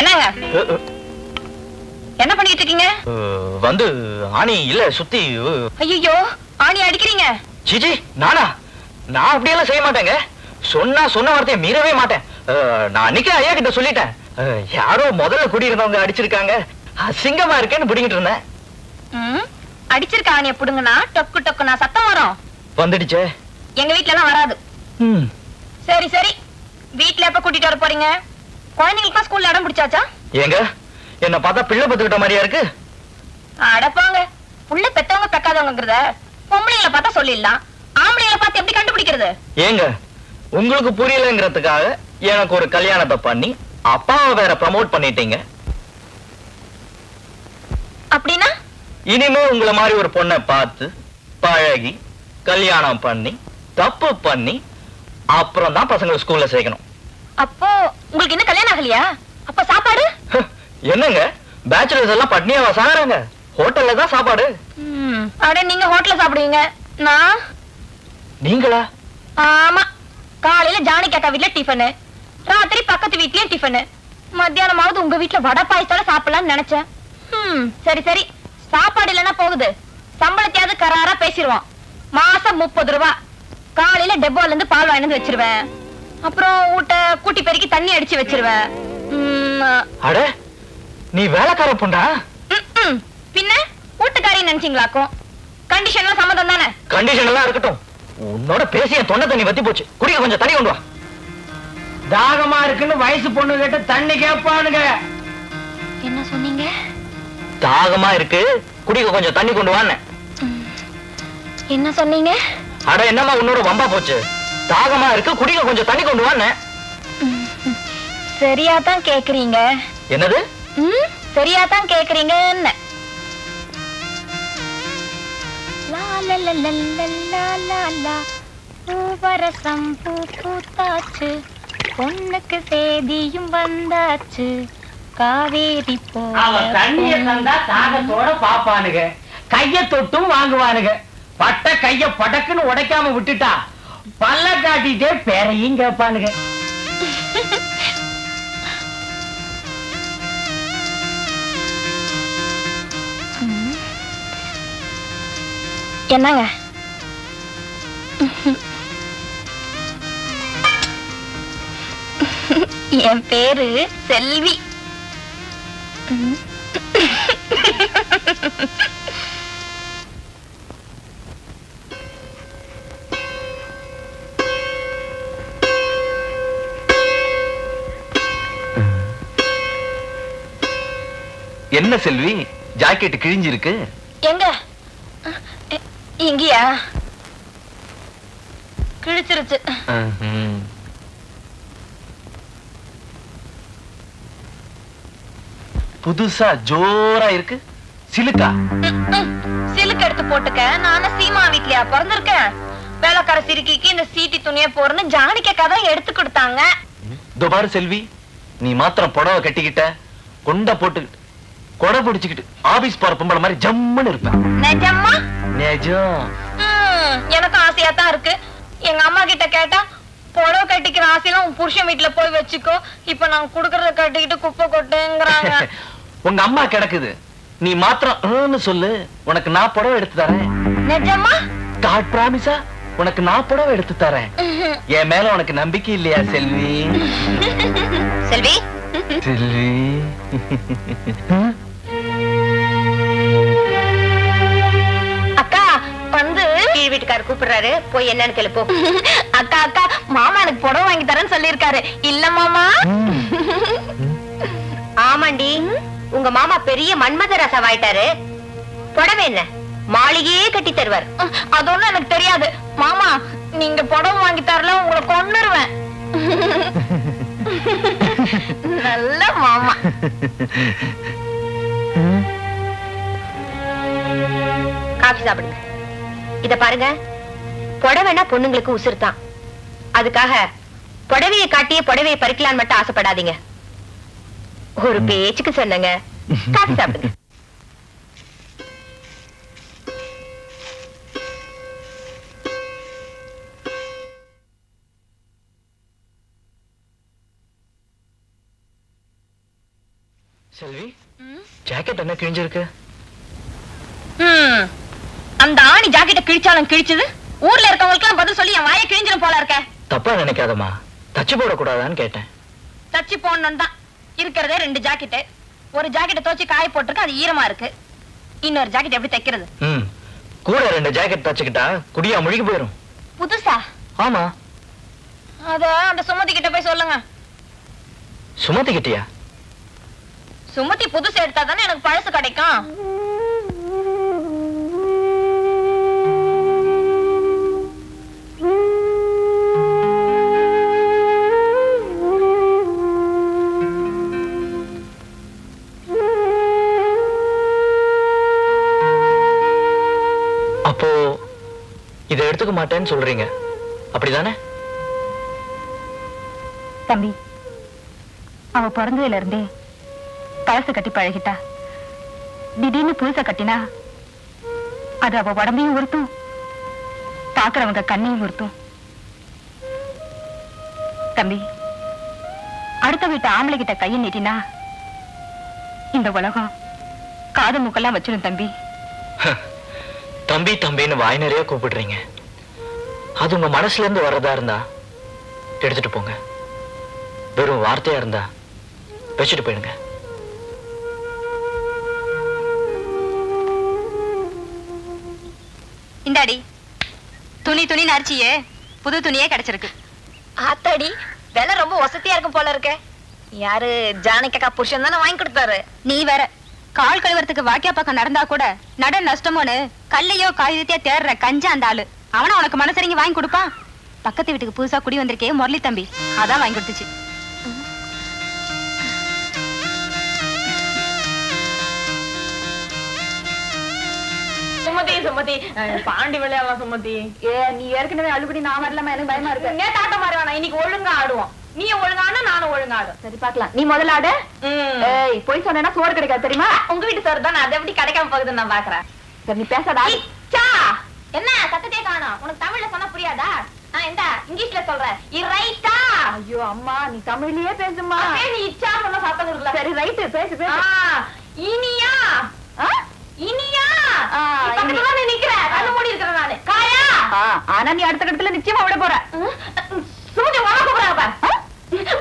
என்னங்க? என்ன பண்ணிட்டு இருக்கீங்க வந்து ஆணி இல்ல சுத்தி ஐயோ ஆணி அடிக்கிறீங்க. சிச்சி நானா? நான் அப்படியெல்லாம் செய்ய மாட்டேங்க. சொன்னா சொன்ன வார்த்தையை மீறவே மாட்டேன். நான் அன்னைக்கே ஐயா கிட்ட சொல்லிட்டேன். யாரோ முதல்ல குடியிருந்தவங்க அடிச்சிருக்காங்க. அசிங்கமா இருக்கேன்னு பிடிங்கிட்டு இருந்தேன். அடிச்சிருக்க ஆணிய புடுங்கனா டொக்கு டொக்கு நான் சத்தம் வரும். வந்துடுச்சே. எங்க வீட்ல எல்லாம் வராது சரி சரி. வீட்ல எப்ப கூட்டிட்டு வர போறீங்க? குழந்தைங்களுக்குலாம் ஸ்கூல்ல இடம் பிடிச்சாச்சா? ஏங்க என்ன பார்த்தா பிள்ளை பத்துக்கிட்ட மாதிரியா இருக்கு? அடப்பாங்க புள்ள பெத்தவங்க பெக்காதவங்கிறத பொம்பளைங்களை பார்த்தா சொல்லிடலாம். ஆம்பளைங்களை பார்த்து எப்படி கண்டுபிடிக்கிறது? ஏங்க உங்களுக்கு புரியலங்கிறதுக்காக எனக்கு ஒரு கல்யாணத்தை பண்ணி அப்பாவை வேற ப்ரமோட் பண்ணிட்டீங்க. அப்படின்னா? இனிமே உங்களை மாதிரி ஒரு பொண்ணை பார்த்து பழகி கல்யாணம் பண்ணி தப்பு பண்ணி அப்புறம் தான் பசங்களை ஸ்கூல்ல சேர்க்கணும். அப்போ உங்களுக்கு இன்னும் கல்யாணம் ஆகலையா? அப்ப சாப்பாடு? என்னங்க? பேச்சுலர்ஸ் எல்லாம் பட்னியாவா சாகுறாங்க ஹோட்டல்ல தான் சாப்பாடு. அட நீங்க ஹோட்டல்ல சாப்பிடுவீங்க. நான்? நீங்களா? ஆமா. காலையில ஜானி காக்கா வீட்ல டிஃபனு ராத்திரி பக்கத்து வீட்லயும் டிஃபனு மத்தியானமாவது உங்க வீட்ல வடை பாயசத்தோட சாப்பிடலாம்னு நினைச்சேன். சரி சரி. சாப்பாடு இல்லைன்னா போகுது. சம்பளத்தையாவது கராரா பேசிடுவோம். மாசம் முப்பது ரூபா. காலையில டெப்போல இருந்து பால் வந்து வச்சிருவேன். அப்புறம் ஊட்ட கூட்டி பெருக்கி தண்ணி அடிச்சு வச்சிருவேன். ம், அட நீ வேலைக்கார ம். பின்ன வீட்டுக்காரின்னு நினைச்சீங்களாக்கும்? கண்டிஷன்லாம் சம்மதம் தானே? கண்டிஷன் எல்லாம் இருக்கட்டும். உன்னோட பேசி என் தொண்டை தண்ணி வத்தி போச்சு. குடிக்க கொஞ்சம் தண்ணி கொண்டு வா. தாகமா இருக்குன்னு வயசு பொண்ணு கிட்ட தண்ணி கேட்பானுங்க என்ன சொன்னீங்க? தாகமா இருக்கு. குடிக்க கொஞ்சம் தண்ணி கொண்டு வான்னு. என்ன சொன்னீங்க? அட என்னம்மா இன்னொரு வம்பா போச்சு? தாகமா இருக்கு குடிக்க கொஞ்சம் தண்ணி கொண்டு வான்னு. சரியா தான் கேக்குறீங்க. என்னது? சரியா தான் கேக்குறீங்கன்னு. பூவரசம் பொண்ணுக்கு சேதியும் வந்தாச்சு. காவேரி போல தண்ணிய தந்தா தாகத்தோட பாப்பானுங்க. கைய தொட்டும் வாங்குவானுங்க. பட்ட கைய படக்குன்னு உடைக்காம விட்டுட்டா பல்ல காட்டிட்டே பேரையும் கேட்பானுங்க. என்னங்க? என் பேரு செல்வி. என்ன செல்வி? ஜாக்கெட் கிழிஞ்சிருக்கு? எங்க? இங்கயா? கிழிச்சிருச்சு. புதுசா ஜோரா இருக்கு. சிலுக்கா. சிலுக்கு எடுத்து போட்டுக்க. நானும் சீமா வீட்லயா? பிறந்திருக்கேன். வேலைக்கார சிறுக்கிக்கு இந்த சீட்டி துணியை போறன்னு ஜானிக்க கதை எடுத்து கொடுத்தாங்க. இதோ பாரு செல்வி நீ மாத்திரம் புடவை கட்டிக்கிட்ட கொண்ட போட்டுக்கிட்டு கொடை பிடிச்சுக்கிட்டு ஆபீஸ் போற பொம்பளை மாதிரி ஜம்முன்னு இருப்பேன். நிஜமா? நிஜம். ம், எனக்கும் ஆசையா தான் இருக்கு. எங்க அம்மா கிட்ட கேட்டா புடவை கட்டிக்கிற ஆசையெல்லாம் உன் புருஷன் வீட்டுல போய் வச்சுக்கோ. இப்ப நான் குடுக்கறத கட்டிக்கிட்டு குப்பை கொட்டுங்கிறாங்க. உங்க அம்மா கிடக்குது. நீ மாத்திரம் சொல்லு. உனக்கு நான் புடவை எடுத்து தரேன். நிஜமா? காட் பிராமிஸா உனக்கு நான் புடவை எடுத்து தரேன். என் மேல உனக்கு நம்பிக்கை இல்லையா செல்வி? செல்வி? செல்வி? வீட்டுக்காரர் கூப்பிடுறாரு. போய் என்னன்னு கேளுப்போ அக்கா அக்கா மாமா எனக்கு புடவை வாங்கி தரேன்னு சொல்லியிருக்காரு. இல்ல மாமா. ஆமாண்டி உங்க மாமா பெரிய மன்மத ரசவாயிட்டாரு புடவை என்ன? மாளிகையே கட்டி தருவார். அது ஒண்ணும் எனக்கு தெரியாது. மாமா நீங்க புடவை வாங்கி தரல உங்களை கொன்னுருவேன். நல்ல மாமா. காஃபி சாப்பிடுங்க. இத பாருங்க. புடவைனா பொண்ணுங்களுக்கு உசுர்தான் அதுக்காக புடவையை காட்டியே புடவையை பறிக்கலாம் மட்டும் ஆசைப்படாதீங்க. ஒரு பேச்சுக்கு சொன்னங்க. காசு சாப்பிடுங்க. செல்வி ஜாக்கெட் என்ன கிழிஞ்சிருக்கு? அந்த ஆணி ஜாக்கெட்டை கிழிச்சாலும் கிழிச்சது? ஊர்ல இருக்கவங்களுக்கு பதில் சொல்லி என் வாயை கிழிஞ்சிரும் போல இருக்க. தப்பா நினைக்காதம்மா. தச்சு போடக்கூடாதான்னு கேட்டேன். தச்சு போடணும் தான் இருக்கிறதே ரெண்டு ஜாக்கெட்டு. ஒரு ஜாக்கெட்டை துவச்சி காய போட்டிருக்கு அது ஈரமா இருக்கு. இன்னொரு ஜாக்கெட் எப்படி தைக்கிறது? ம். கூட ரெண்டு ஜாக்கெட் தச்சுக்கிட்டா குடியா முழுகி போயிரும். புதுசா? ஆமா. அத அந்த சுமதி கிட்ட போய் சொல்லுங்க. சுமத்திக்கிட்டியா சுமதி புதுசு எடுத்தா தானே எனக்கு பழசு கிடைக்கும். இதை எடுத்துக்க மாட்டேன்னு சொல்றீங்க. அப்படிதானே? தம்பி அவ பிறந்ததுல இருந்தே பழச கட்டி பழகிட்டா. திடீர்னு புதுச கட்டினா அது அவ உடம்பையும் உறுத்தும். பாக்குறவங்க கண்ணையும் உறுத்தும். தம்பி அடுத்த வீட்டு ஆம்பளை கிட்ட கையை நீட்டினா இந்த உலகம் காது மூக்கெல்லாம் வச்சிடும் தம்பி. தம்பி தம்பின்னு வாய் நிறைய கூப்பிடுறீங்க. அது உங்க மனசுல இருந்து வர்றதா இருந்தா எடுத்துட்டு போங்க. வெறும் வார்த்தையா இருந்தா வச்சுட்டு போயிடுங்க. இந்தாடி துணி துணி நரிச்சியே புது துணியே கிடைச்சிருக்கு. ஆத்தாடி விலை ரொம்ப வசதியா இருக்கும் போல இருக்க. யாரு ஜானகிக்கா புருஷன் தானே வாங்கி கொடுத்தாரு நீ வேற கால் கழுவுறதுக்கு வாக்கியா பக்கம் நடந்தா கூட நட நஷ்டமோன்னு கல்லையோ காகிதத்தையோ தேடுற கஞ்சா அந்த ஆளு. அவன உனக்கு மனசரிங்க வாங்கி கொடுப்பான் பக்கத்து வீட்டுக்கு புதுசா குடி வந்திருக்கே முரளி தம்பி. அதான் வாங்கி கொடுத்துச்சு. சுமதி சுமதி. பாண்டி விளையாடலாம் சுமதி. ஏ நீ ஏற்கனவே அழுபடி நான் வரலாமா எனக்கு பயமா இருக்கு. நேத்து ஆட்ட மாதிரி வேணாம் இன்னைக்கு ஒழுங்கா ஆடுவோம் நீ ஒழுங்கா ஆனா நானும் ஒழுங்கா ஆடும் சரி பாக்கலாம் நீ முதல்ல ஆடு ஏய் போய் சொன்னா சோறு கிடைக்காது தெரியுமா? உங்க வீட்டு சார் தான். அது எப்படி கிடைக்காம போகுதுன்னு நான் பாக்குறேன் சரி நீ பேசாத? என்ன சத்தத்தே காணோம். உனக்கு தமிழ்ல சொன்னா புரியாதா? எந்த இங்கிலீஷ்ல சொல்றேன் இது ரைட்டா? ஐயோ அம்மா நீ தமிழ்லயே பேசுமா நீ இச்சா சத்தம் இருக்குல்ல சரி ரைட்டு பேசு பேசு. இனியா? ஆ? இனியா? பக்கத்துல தான் நிக்கிற. கண்ணு மூடி நானு. காயா? ஆனா நீ அடுத்த கட்டத்துல நிச்சயமா விட போற சூதி உனக்கு கூப்பிடுறாங்க பாரு ஆ?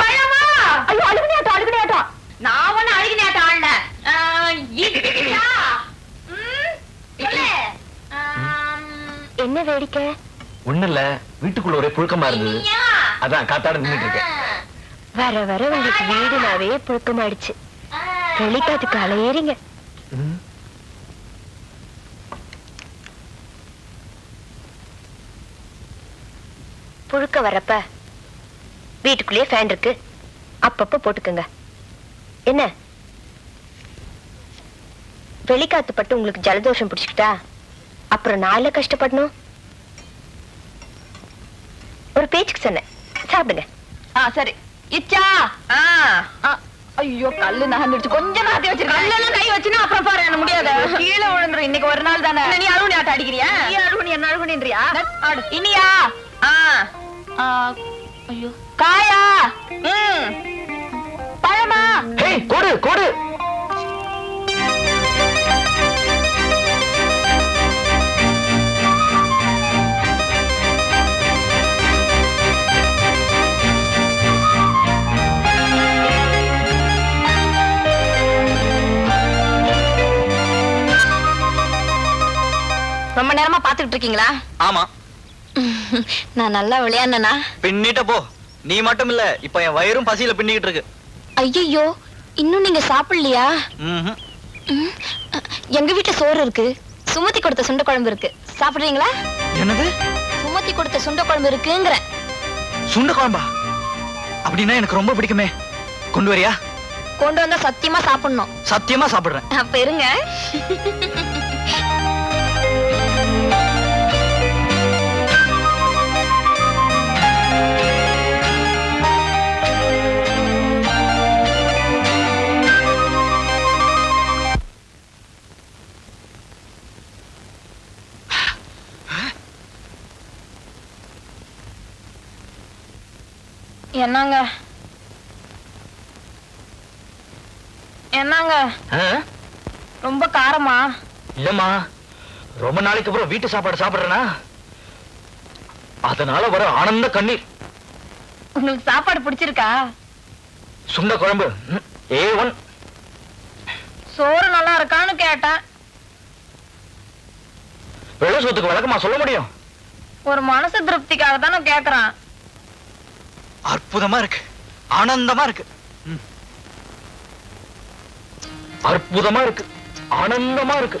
பழமா ஐயோ அழுகுனி ஆட்டம் அழுகுனி ஆட்டம் நான் ஒண்ணு அழுகி நேட்டம் ஆடல என்ன வேடிக்கை? ஒண்ணு இல்ல. வீட்டுக்குள்ள ஒரே புழுக்கமா இருந்தது. அதான் காத்தாட நின்னுட்டு இருக்கேன். வர வர உங்களுக்கு வீடுனாவே புழுக்கமாயிடுச்சு. வெளிக்காத்துக்கு அலையேறிங்க. புழுக்க வரப்ப வீட்டுக்குள்ளேயே ஃபேன் இருக்கு. அப்பப்ப போட்டுக்கோங்க. என்ன? வெளிக்காத்து பட்டு உங்களுக்கு ஜலதோஷம் பிடிச்சுக்கிட்டா அப்புறம் நாள கஷ்டப்படணும்? ஒரு பேச்சுக்கு சொன்னேன். சாப்பிடுங்க. ஆ சரி. இச்சா! ஆ, ஐயோ கல்லு நகர்ந்துடுச்சு கொஞ்சம் நாத்தி வச்சிருக்கேன். கல்லெல்லாம் கை வச்சுனா அப்புறம் பாரு என்ன முடியாது? கீழே விழுந்துரும் இன்னைக்கு ஒரு நாள் தானே? நீ அழுகுனி ஆட்டம் அடிக்கிறியா? நீ அழுகுனி என்ன அழுகுனின்றியா ஆடு. இனியா? ஆ, ஐயோ. காயா? ம். ஹேய் கோடு கோடு. ரொம்ப நேரமா பாத்துக்கிட்டு இருக்கீங்களா? ஆமா. நான் நல்லா விளையாடுனா பின்னிட்ட போ. நீ மட்டும் இல்ல இப்ப என் வயிறும் பசியில பின்னிக்கிட்டு இருக்கு. ஐயோ இன்னும் நீங்க சாப்பிடலையா? எங்க வீட்டுல சோறு இருக்கு. சுமதி கொடுத்த சுண்ட குழம்பு இருக்கு. சாப்பிடுறீங்களா? என்னது? சுமதி கொடுத்த சுண்ட குழம்பு இருக்குங்கிற. சுண்ட குழம்பா? அப்படின்னா எனக்கு ரொம்ப பிடிக்குமே. கொண்டு வரியா? கொண்டு வந்தா சத்தியமா சாப்பிடணும். சத்தியமா சாப்பிடுறேன். அப்ப என்னங்க? என்னங்க? ரொம்ப காரமா? இல்லம்மா. ரொம்ப நாளைக்கு அப்புறம் வீட்டு சாப்பாடு சாப்பிடுறேனா? அதனால வர ஆனந்த கண்ணீர். உங்களுக்கு சாப்பாடு பிடிச்சிருக்கா? சுண்ட குழம்பு. A one. சோறு நல்லா இருக்கான்னு கேட்டேன். வெள்ள சோத்துக்கு விளக்கமா சொல்ல முடியும்? ஒரு மனசு திருப்திக்காக தானே கேக்குறான். அற்புதமா இருக்கு. ஆனந்தமா இருக்கு. அற்புதமா இருக்கு. ஆனந்தமா இருக்கு.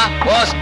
அம்மா போஸ்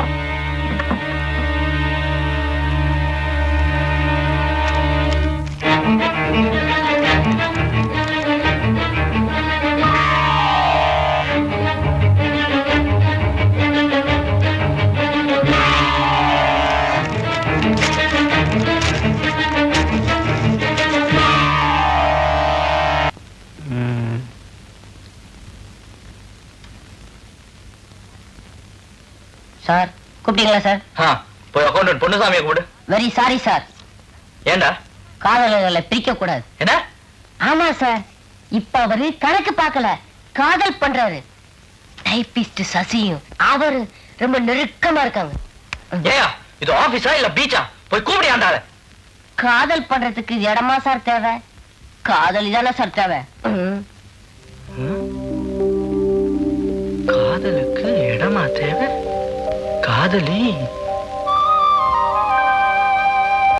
சார். கூப்பிட்டீங்களா சார்? ஆ, போய் அக்கௌண்டன்ட் பொண்ணுசாமியை கூப்பிடு. Very sorry sir. ஏண்டா? காதலர்களை பிரிக்க கூடாது என்ன? ஆமா சார். இப்ப அவரு கணக்கு பார்க்கல. காதல் பண்றாரு. டைபிஸ்ட் சசியும் அவரு ரொம்ப நெருக்கமா இருக்காங்க. ஏயா இது ஆபீஸா இல்ல பீச்சா? போய் கூப்பிடி ஆண்டாள காதல் பண்றதுக்கு இடமா சார் தேவை? காதலி தானே சார் தேவை. காதலுக்கு இடமா தேவை? காதலி